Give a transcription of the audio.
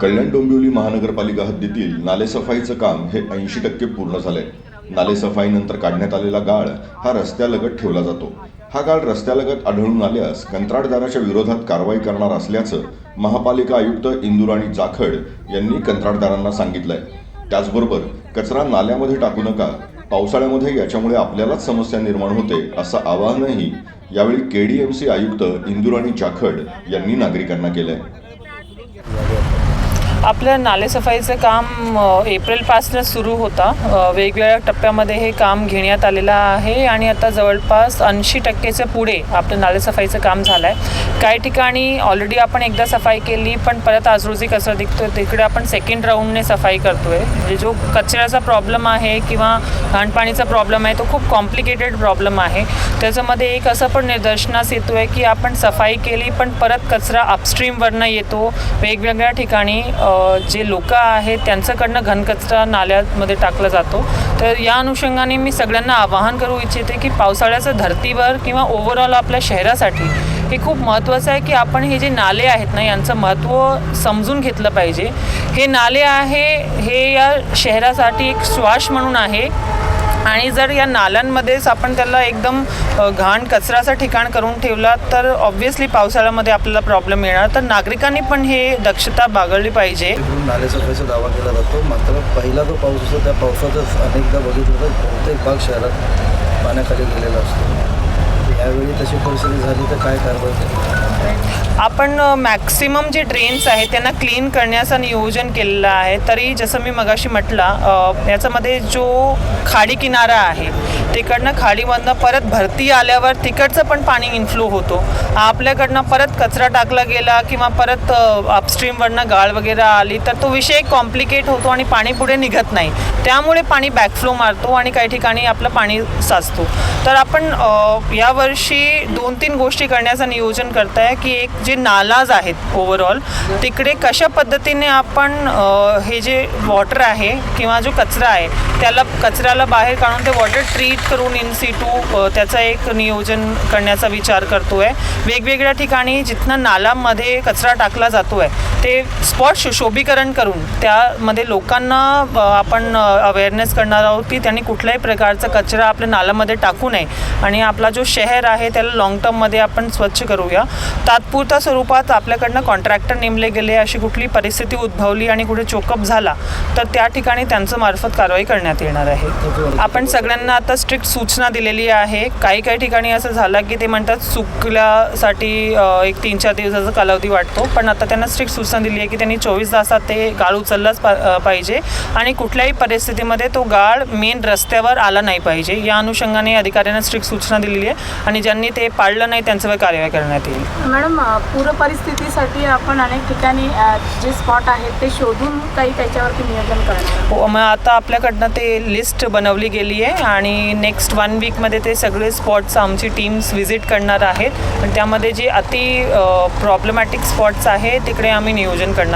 कल्याण डोंबिवली महानगरपालिका हद्दीतील नालेसफाईचं काम हे ऐंशी टक्के पूर्ण झालंय. नालेसफाईनंतर काढण्यात आलेला गाळ हा रस्त्यालगत ठेवला जातो. हा गाळ रस्त्यालगत आढळून आल्यास कंत्राटदाराच्या विरोधात कारवाई करणार असल्याचं महापालिका आयुक्त इंदुराणी जाखड यांनी कंत्राटदारांना सांगितलंय. त्याचबरोबर कचरा नाल्यामध्ये टाकू नका पावसाळ्यामध्ये याच्यामुळे आपल्यालाच समस्या निर्माण होते असं आवाहनही यावेळी केडीएमसी आयुक्त इंदुराणी जाखड यांनी नागरिकांना केलंय. आपलं नालेसफाईचं काम एप्रिलपासनं सुरू होता. वेगवेगळ्या टप्प्यामध्ये हे काम घेण्यात आलेलं आहे आणि आता जवळपास ऐंशी टक्केच्या पुढे आपलं नालेसफाईचं काम झालं आहे काही ठिकाणी ऑलरेडी आपण एकदा सफाई केली पण परत आज रोजी कचरा दिसतो तिकडे आपण सेकंड राऊंडने सफाई करतो आहे म्हणजे जो कचऱ्याचा प्रॉब्लेम आहे किंवा घाणपाणीचा प्रॉब्लेम आहे तो खूप कॉम्प्लिकेटेड प्रॉब्लेम आहे. त्याच्यामध्ये एक असं पण निदर्शनास येतो आहे की आपण सफाई केली पण परत कचरा अपस्ट्रीमवरनं येतो. वेगवेगळ्या ठिकाणी जे लोक आहेत त्यांच्याकडनं घनकचरा नाल्यामध्ये टाकला जातो. तर या अनुषंगाने मी सगळ्यांना आवाहन करू इच्छिते की पावसाळ्याचं धर्तीवर किंवा ओव्हरऑल आपल्या शहरासाठी हे खूप महत्त्वाचं आहे की आपण हे जे नाले आहेत ना यांचं महत्त्व समजून घेतलं पाहिजे. हे नाले आहे हे या शहरासाठी एक श्वास म्हणून आहे. आणि जर या नाल्यांमध्येच आपण त्याला एकदम घाण कचऱ्याचं ठिकाण करून ठेवला तर ऑब्व्हियसली पावसाळ्यामध्ये आपल्याला प्रॉब्लेम येणार. तर नागरिकांनी पण हे दक्षता बागळली पाहिजे. तिकडून नालेसफाईचा दावा केला जातो. मात्र पहिला जो पाऊस असतो त्या पावसातच अनेकदा बघितलं तर बहुतेक भाग शहरात पाण्याखाली गेलेला असतो. यावेळी तशी परिस्थिती झाली तर काय कारवाई आपण मॅक्सिमम जे ड्रेन्स आहेत त्यांना क्लीन करण्याचं नियोजन केलेलं आहे. तरी जसं मी मगाशी म्हटलं याच्यामध्ये जो खाडी किनारा आहे तिकडनं खाडीमधनं परत भरती आल्यावर तिकडचं पण पाणी इन्फ्लो होतो. आपल्याकडनं परत कचरा टाकला गेला किंवा परत अपस्ट्रीमवरनं गाळ वगैरे आली तर तो विषय कॉम्प्लिकेट होतो आणि पाणी पुढे निघत नाही. त्यामुळे पाणी बॅकफ्लो मारतो आणि काही ठिकाणी आपलं पाणी साचतो. तर आपण यावर यावर्षी दोन तीन गोष्टी करण्याचं नियोजन करत आहे की एक जे नालाज आहेत ओव्हरऑल तिकडे कशा पद्धतीने आपण हे जे वॉटर आहे किंवा जो कचरा आहे त्याला कचऱ्याला बाहेर काढून ते वॉटर ट्रीट करून इन सिटू त्याचा एक नियोजन करण्याचा विचार करतो आहे वेगवेगळ्या ठिकाणी जिथनं नालामध्ये कचरा टाकला जातो आहे ते स्पॉट सुशोभीकरण करून त्यामध्ये लोकांना आपण अवेअरनेस करणार आहोत की त्यांनी कुठल्याही प्रकारचा कचरा आपल्या नाल्यामध्ये टाकू नये. आणि आपला जो शहर आहे त्याला लाँग टर्ममध्ये आपण स्वच्छ करूया. तात्पुरत्या स्वरूपात आपल्याकडनं कॉन्ट्रॅक्टर नेमले गेले अशी कुठली परिस्थिती उद्भवली आणि कुठे चोकअप झाला तर त्या ठिकाणी त्यांचं मार्फत कारवाई करण्यात येणार आहे. आपण सगळ्यांना आता स्ट्रिक्ट सूचना दिलेली आहे. काही काही ठिकाणी असं झालं की ते म्हणतात चुकल्यासाठी एक तीन चार दिवसाचा कालावधी वाटतो पण आता त्यांना स्ट्रिक्ट सूचना दिली आहे की त्यांनी चोवीस तासात ते गाळ उचललाच पाहिजे. आणि कुठल्याही परिस्थितीमध्ये तो गाळ मेन रस्त्यावर आला नाही पाहिजे. या अनुषंगाने अधिकाऱ्यांना स्ट्रिक्ट सूचना दिलेली आहे. आणि ज्यांनी ते पाळलं नाही त्यांच्यावर कारवाई करण्यात येईल. मॅडम पूर परिस्थितीसाठी आपण अनेक ठिकाणी जे स्पॉट आहेत ते शोधून काही त्याच्यावरती नियोजन करणार हो मग आता आपल्याकडनं ते लिस्ट बनवली गेली आहे आणि नेक्स्ट वन वीकमध्ये ते सगळे स्पॉट्स आमची टीम्स व्हिजिट करणार आहेत. पण त्यामध्ये जे अति प्रॉब्लेमॅटिक स्पॉट्स आहे तिकडे आम्ही नियोजन करणार